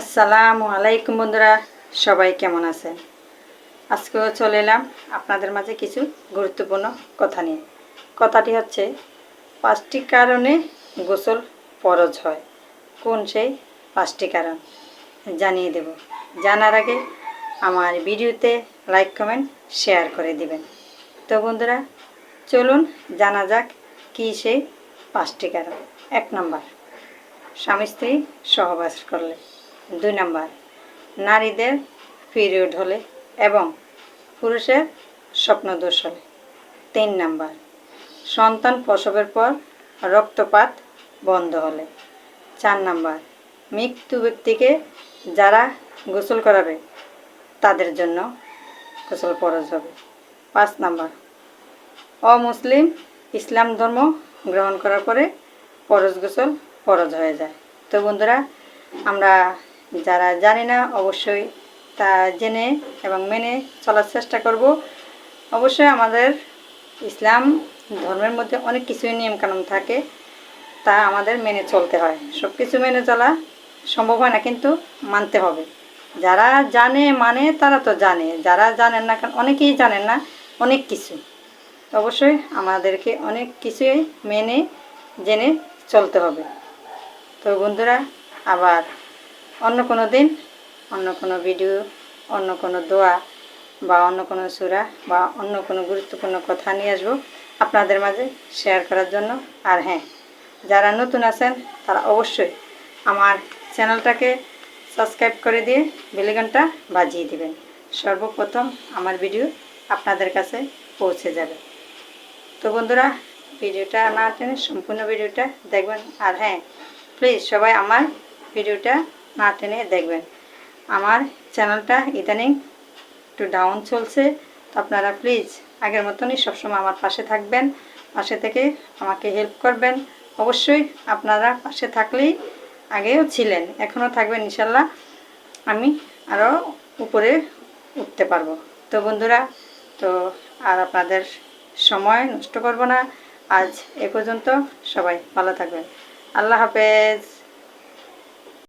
আসসালামু আলাইকুম বন্ধুরা, সবাই কেমন আছেন? আজকেও চলে এলাম আপনাদের মাঝে কিছু গুরুত্বপূর্ণ কথা নিয়ে। কথাটি হচ্ছে, পাঁচটি কারণে গোসল ফরজ হয়। কোন সেই পাঁচটি কারণ? জানিয়ে দেব। জানার আগে আমার ভিডিওতে লাইক, কমেন্ট, শেয়ার করে দিবেন। তো বন্ধুরা, চলুন জানা যাক কী সেই পাঁচটি কারণ। এক নম্বর, স্বামী স্ত্রী সহবাস করলে। দুই নাম্বার, নারীদের পিরিয়ড হলে এবং পুরুষের স্বপ্নদোষ হলে। তিন নাম্বার, সন্তান প্রসবের পর রক্তপাত বন্ধ হলে। চার নাম্বার, মৃত্যু ব্যক্তিকে যারা গোসল করাবে তাদের জন্য গোসল ফরজ হবে। পাঁচ নাম্বার, অমুসলিম ইসলাম ধর্ম গ্রহণ করার পরে ফরজ গোসল ফরজ হয়ে যায়। তো বন্ধুরা, আমরা যারা জানি না, অবশ্যই তা জেনে এবং মেনে চলার চেষ্টা করব। অবশ্যই আমাদের ইসলাম ধর্মের মধ্যে অনেক কিছুই নিয়মকানুন থাকে, তা আমাদের মেনে চলতে হয়। সব কিছু মেনে চলা সম্ভব হয় না, কিন্তু মানতে হবে। যারা জানে মানে তারা তো জানে। যারা জানেন না কারণ অনেকেই জানেন না, অনেক কিছু। অবশ্যই আমাদেরকে অনেক কিছুই মেনে, জেনে চলতে হবে। তো বন্ধুরা, আবার অন্য কোনো দিন, অন্য কোনো ভিডিও, অন্য কোনো দোয়া বা অন্য কোনো সুরা বা অন্য কোনো গুরুত্বপূর্ণ কথা নিয়ে আসব আপনাদের মাঝে শেয়ার করার জন্য। আর হ্যাঁ যারা নতুন আছেন, তারা অবশ্যই আমার চ্যানেলটাকে সাবস্ক্রাইব করে দিয়ে বেলিগনটা বাজিয়ে দিবেন। সর্বপ্রথম আমার ভিডিও আপনাদের কাছে পৌঁছে যাবে। তো বন্ধুরা, ভিডিওটা না টেনে সম্পূর্ণ ভিডিওটা দেখবেন। আর হ্যাঁ প্লিজ সবাই আমার ভিডিওটা না টেনে দেখবেন। আমার চ্যানেলটা ইদানিং একটু ডাউন চলছে, তো আপনারা প্লিজ আগের মতনই সবসময় আমার পাশে থাকবেন, পাশে থেকে আমাকে হেল্প করবেন। অবশ্যই আপনারা পাশে থাকলেই আগেও ছিলেন, এখনও থাকবেন ইনশাল্লাহ। আমি আরও উপরে উঠতে পারব। তো বন্ধুরা, তো আর আপনাদের সময় নষ্ট করব না। আজ এ পর্যন্ত সবাই ভালো থাকবেন। আল্লাহ হাফেজ।